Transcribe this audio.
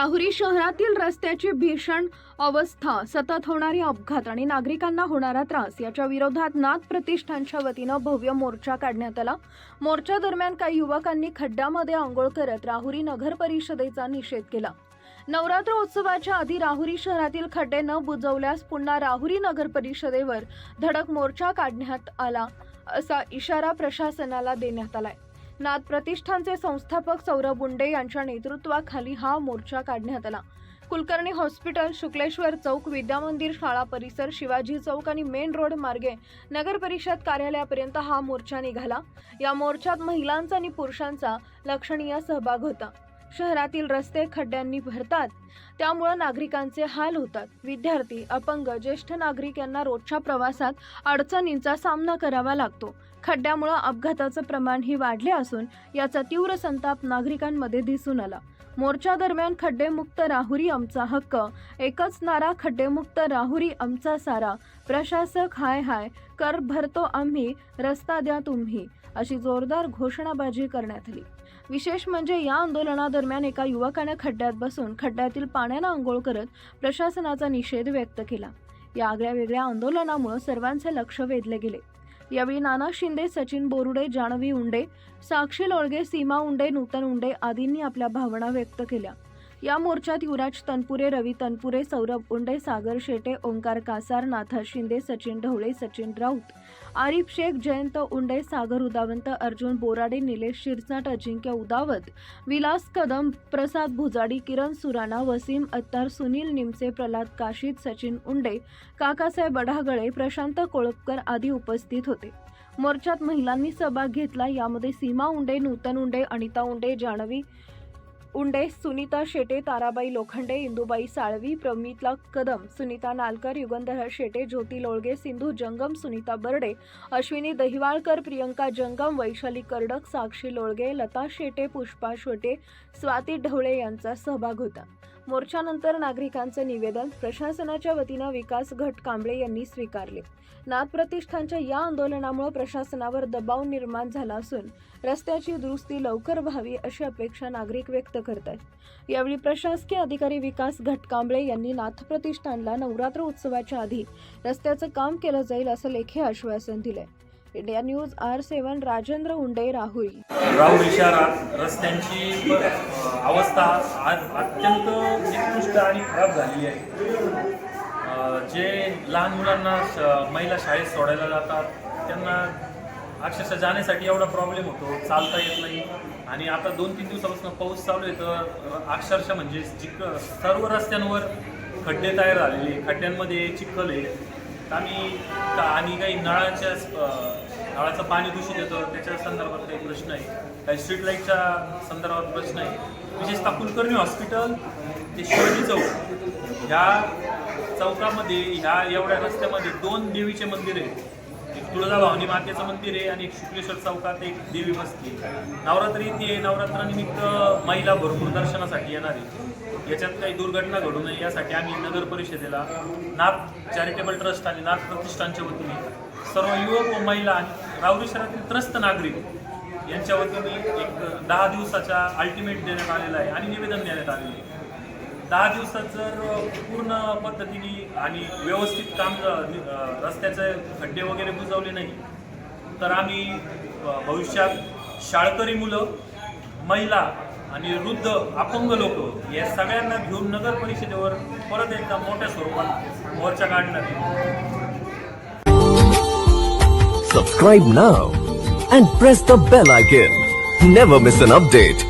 राहुरी शहरातील रस्त्याची भीषण अवस्था सतत होणारे अपघात आणि नागरिकांना होणारा त्रास याच्या विरोधात नाथ प्रतिष्ठानच्या वतीनं भव्य मोर्चा काढण्यात आला. मोर्चा दरम्यान काही युवकांनी खड्ड्यामध्ये आंघोळ करत राहुरी नगर परिषदेचा निषेध केला. नवरात्र उत्सवाच्या आधी राहुरी शहरातील खड्डे न बुजवल्यास पुन्हा राहुरी नगर परिषदेवर धडक मोर्चा काढण्यात आला असा इशारा प्रशासनाला देण्यात आलाय. नाथ प्रतिष्ठानचे संस्थापक सौरभ बुंडे यांच्या नेतृत्वाखाली हा मोर्चा काढण्यात आला. कुलकर्णी हॉस्पिटल शुक्लेश्वर चौक विद्यामंदिर शाळा परिसर शिवाजी चौक आणि मेन रोड मार्गे नगर परिषद कार्यालयापर्यंत हा मोर्चा निघाला. या मोर्चात महिलांचा आणि पुरुषांचा लक्षणीय सहभाग होता. शहरातील रस्ते खड्ड्यांनी भरतात. त्यामुळे नागरिकांचे हाल होतात. विद्यार्थी अपंग ज्येष्ठ नागरिक यांना रोजच्या प्रवासात अडचणींचा सामना करावा लागतो. खड्ड्यामुळे अपघाताचं प्रमाणही वाढले असून याचा तीव्र संताप नागरिकांमध्ये दिसून आला. मोर्चा दरम्यान खड्डेमुक्त राहुरी आमचा हक्क. एकच नारा खड्डेमुक्त राहुरी आमचा सारा. प्रशासक हाय हाय कर भरतो आम्ही रस्ता द्या तुम्ही अशी जोरदार घोषणाबाजी करण्यात आली. विशेष म्हणजे या आंदोलनादरम्यान एका युवकाने खड्ड्यात बसून खड्ड्यातील पाण्यानं आंघोळ करत प्रशासनाचा निषेध व्यक्त केला. या आगळ्या वेगळ्या आंदोलनामुळे सर्वांचे लक्ष वेधले गेले. यावेळी नाना शिंदे सचिन बोरुडे जानवी उंडे साक्षी लोळगे सीमा उंडे नूतन उंडे आदींनी आपल्या भावना व्यक्त केल्या. या मोर्चात युवराज तनपुरे रवी तनपुरे सौरभ उंडे सागर शेटे ओंकार कासार नाथा शिंदे सचिन ढवळे सचिन राऊत आरिफ शेख जयंत उंडे सागर उदावंत अर्जुन बोराडे निलेश शिरसाट अजिंक्य उदावत विलास कदम प्रसाद भुजाडी किरण सुराणा वसीम अत्तार सुनील निमसे प्रल्हाद काशीद सचिन उंडे काकासाहेब बढागळे प्रशांत कोळपकर आदी उपस्थित होते. मोर्चात महिलांनी सहभाग घेतला. यामध्ये सीमा उंडे नूतन उंडे अनिता उंडे जानवी उंडे सुनीता शेटे ताराबाई लोखंडे इंदुबाई साळवी प्रमितला कदम सुनीता नालकर युगंधर शेटे ज्योती लोळगे सिंधू जंगम सुनीता बर्डे अश्विनी दहिवाळकर प्रियंका जंगम वैशाली कर्डक साक्षी लोळगे लता शेटे पुष्पा शेटे स्वाती ढवळे यांचा सहभाग होता. मोर्चानंतर नागरिकांचं निवेदन प्रशासनाच्या वतीनं विकास घट कांबळे यांनी स्वीकारले. नाथ प्रतिष्ठानच्या या आंदोलनामुळे प्रशासनावर दबाव निर्माण झाला असून रस्त्याची दुरुस्ती लवकर व्हावी अशी अपेक्षा नागरिक व्यक्त करत आहेत यावेळी प्रशासकीय अधिकारी विकास घटकांबळे यांनी नाथ प्रतिष्ठानला नवरात्र उत्सवाच्या आधी रस्त्याचं काम केलं जाईल असं लेखी आश्वासन दिलंय. India news R seven Rajendra Unde Rahuri Rahul इशारा रस्त्यांची अवस्था आज अत्यंत निकृष्ट आणि खराब झालेली आहे. जे लहान मुलांना श- महिला शाळेत सोडायला जातात त्यांना अक्षरशः जाण्यासाठी एवढा प्रॉब्लेम होतो चालता येत नाही. आणि आता दोन तीन दिवसापासून पाऊस चालू आहे तर अक्षरशः म्हणजे जिक सर्व रस्त्यांवर खड्डे तयार झालेले खड्ड्यांमध्ये चिखल आहे. आम्ही का आणि काही नळाच्या नळाचं पाणी दूषित येतं त्याच्या संदर्भात काही प्रश्न आहे काही स्ट्रीट लाईटच्या संदर्भात प्रश्न आहे विशेषतः कुलकर्णी हॉस्पिटल ते शिवाजी चौक. ह्या चौकामध्ये ह्या एवढ्या रस्त्यामध्ये दोन देवीचे मंदिर आहे तुळजाभवानी मातेचं मंदिर आहे आणि एक शुक्लेश्वर चौकात एक देवी बसते नवरात्री येते नवरात्रानिमित्त महिला भरपूर दर्शनासाठी येणार आहे याच्यात काही दुर्घटना घडू नये यासाठी आम्ही नगर परिषदेला नाथ चॅरिटेबल ट्रस्ट आणि नाथ प्रतिष्ठानच्या वतीने सर्व युवक व महिला आणि रावरी शहरातील त्रस्त नागरिक यांच्या वतीने एक दहा दिवसाचा अल्टिमेट देण्यात आलेला आहे आणि निवेदन देण्यात आलेलं आहे. दहा दिवसात जर पूर्ण पद्धतीने आणि व्यवस्थित काम रस्त्याचे खड्डे वगैरे बुजवले नाही तर आम्ही भविष्यात शाळकरी मुलं महिला आणि वृद्ध अपंग लोक या सगळ्यांना घेऊन नगर परिषदेवर परत एकदा मोठ्या स्वरूपात मोर्चा काढणार subscribe now and press the bell icon never miss an update.